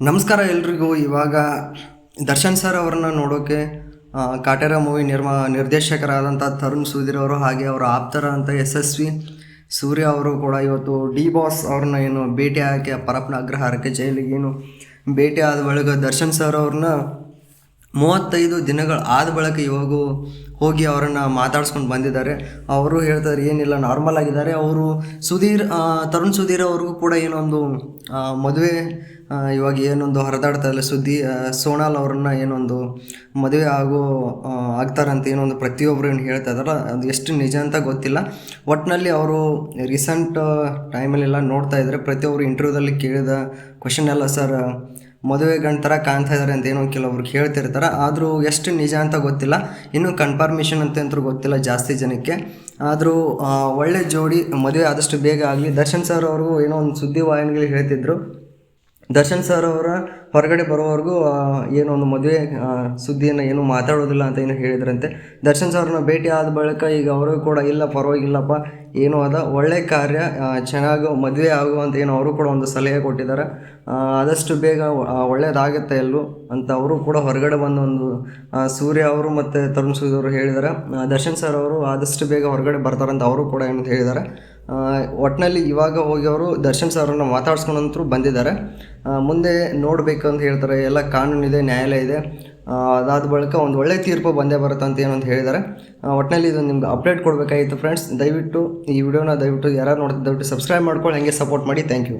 ನಮಸ್ಕಾರ ಎಲ್ರಿಗೂ. ಇವಾಗ ದರ್ಶನ್ ಸರ್ ಅವ್ರನ್ನ ನೋಡೋಕೆ ಕಾಟೇರ ಮೂವಿ ನಿರ್ಮಾ ನಿರ್ದೇಶಕರಾದಂಥ ತರುಣ್ ಸುಧೀರ್ ಅವರು ಹಾಗೆ ಅವರ ಆಪ್ತರ ಅಂತ ಯಶಸ್ವಿ ಸೂರ್ಯ ಅವರು ಕೂಡ ಇವತ್ತು ಡಿ ಬಾಸ್ ಅವ್ರನ್ನ ಏನು ಭೇಟಿ ಹಾಕಿ ಪರಪ್ಪನ ಅಗ್ರಹಾರಕ್ಕೆ ಜೈಲಿಗೆ ಏನು ಭೇಟಿ ಆದ ಬಳಿಕ ದರ್ಶನ್ ಸರ್ ಅವ್ರನ್ನ ಮೂವತ್ತೈದು ದಿನಗಳು ಆದ ಬಳಿಕ ಇವಾಗ ಹೋಗಿ ಅವರನ್ನು ಮಾತಾಡ್ಸ್ಕೊಂಡು ಬಂದಿದ್ದಾರೆ. ಅವರು ಹೇಳ್ತಾರೆ, ಏನಿಲ್ಲ ನಾರ್ಮಲ್ ಆಗಿದ್ದಾರೆ. ಅವರು ಸುಧೀರ್ ತರುಣ್ ಸುಧೀರ್ ಅವ್ರಿಗೂ ಕೂಡ ಏನೊಂದು ಮದುವೆ ಇವಾಗ ಏನೊಂದು ಹರಿದಾಡ್ತಾ ಇಲ್ಲ ಸುದ್ದಿ ಸೋನಾಲ್ ಅವ್ರನ್ನ ಏನೊಂದು ಮದುವೆ ಆಗೋ ಆಗ್ತಾರಂತ ಏನೊಂದು ಪ್ರತಿಯೊಬ್ಬರು ಏನು ಹೇಳ್ತಾ ಇದ್ದಾರೆ ಅದು ಎಷ್ಟು ನಿಜ ಅಂತ ಗೊತ್ತಿಲ್ಲ. ಒಟ್ಟಿನಲ್ಲಿ ಅವರು ರೀಸೆಂಟ್ ಟೈಮಲ್ಲೆಲ್ಲ ನೋಡ್ತಾ ಇದ್ದಾರೆ. ಪ್ರತಿಯೊಬ್ಬರು ಇಂಟರ್ವ್ಯೂದಲ್ಲಿ ಕೇಳಿದ ಕ್ವಶನ್ ಎಲ್ಲ, ಸರ್ ಮದುವೆ ಗಂಡ ಕಾಣ್ತಾ ಇದ್ದಾರೆ ಅಂತ ಏನೋ ಕೆಲವ್ರು ಹೇಳ್ತಿರ್ತಾರೆ ಆದರೂ ಎಷ್ಟು ನಿಜ ಅಂತ ಗೊತ್ತಿಲ್ಲ. ಇನ್ನೂ ಕನ್ಫರ್ಮೇಷನ್ ಅಂತ ಅಂತೂ ಗೊತ್ತಿಲ್ಲ ಜಾಸ್ತಿ ಜನಕ್ಕೆ. ಆದರೂ ಒಳ್ಳೆ ಜೋಡಿ ಮದುವೆ ಆದಷ್ಟು ಬೇಗ ಆಗಲಿ. ದರ್ಶನ್ ಸರ್ ಅವ್ರಿಗೂ ಏನೋ ಒಂದು ಸುದ್ದಿ ವಾಹಿನಿಗಳು ಹೇಳ್ತಿದ್ರು. ದರ್ಶನ್ ಸರ್ ಅವರ ಹೊರಗಡೆ ಬರೋವರೆಗೂ ಏನೋ ಒಂದು ಮದುವೆ ಸುದ್ದಿಯನ್ನು ಏನು ಮಾತಾಡೋದಿಲ್ಲ ಅಂತ ಏನು ಹೇಳಿದ್ರಂತೆ. ದರ್ಶನ್ ಸರ್ನ ಭೇಟಿ ಆದ ಬಳಿಕ ಈಗ ಅವರು ಕೂಡ, ಇಲ್ಲ ಪರವಾಗಿಲ್ಲಪ್ಪ, ಏನೂ ಅದ, ಒಳ್ಳೆ ಕಾರ್ಯ ಚೆನ್ನಾಗಿ ಮದುವೆ ಆಗುವಂತ ಏನು ಅವರು ಕೂಡ ಒಂದು ಸಲಹೆ ಕೊಟ್ಟಿದ್ದಾರೆ. ಆದಷ್ಟು ಬೇಗ ಒಳ್ಳೆಯದಾಗುತ್ತೆ ಎಲ್ಲೂ ಅಂತ ಅವರು ಕೂಡ ಹೊರಗಡೆ ಬಂದು ಒಂದು ಸೂರ್ಯ ಅವರು ಮತ್ತು ತರುಣ್ ಸೂರ್ಯ ಅವರು ಹೇಳಿದ್ದಾರೆ. ದರ್ಶನ್ ಸರ್ ಅವರು ಆದಷ್ಟು ಬೇಗ ಹೊರಗಡೆ ಬರ್ತಾರಂತ ಅವರು ಕೂಡ ಏನು ಹೇಳಿದ್ದಾರೆ. ಒಟ್ಟಿನಲ್ಲಿ ಇವಾಗ ಹೋಗಿ ಅವರು ದರ್ಶನ್ ಸರ್ನ ಮಾತಾಡ್ಸ್ಕೊಂಡಂತರೂ ಬಂದಿದ್ದಾರೆ. ಮುಂದೆ ನೋಡಬೇಕು ಅಂತ ಹೇಳ್ತಾರೆ. ಎಲ್ಲ ಕಾನೂನಿದೆ ನ್ಯಾಯಾಲಯ ಇದೆ. ಅದಾದ ಬಳಿಕ ಒಂದು ಒಳ್ಳೆ ತೀರ್ಪು ಬಂದೇ ಬರುತ್ತೆ ಅಂತ ಏನಂತ ಹೇಳಿದ್ದಾರೆ. ಒಟ್ನಲ್ಲಿ ಒಟ್ಟಿನಲ್ಲಿ ಇದು ನಿಮ್ಗೆ ಅಪ್ಡೇಟ್ ಕೊಡಬೇಕಾಗಿತ್ತು ಫ್ರೆಂಡ್ಸ್. ದಯವಿಟ್ಟು ಈ ವಿಡಿಯೋನ ದಯವಿಟ್ಟು ಯಾರು ನೋಡ್ತಾ ದಯವಿಟ್ಟು ಸಬ್ಸ್ಕ್ರೈಬ್ ಮಾಡ್ಕೊಳ್ಳಿ. ಹಂಗೆ ಸಪೋರ್ಟ್ ಮಾಡಿ. Thank you.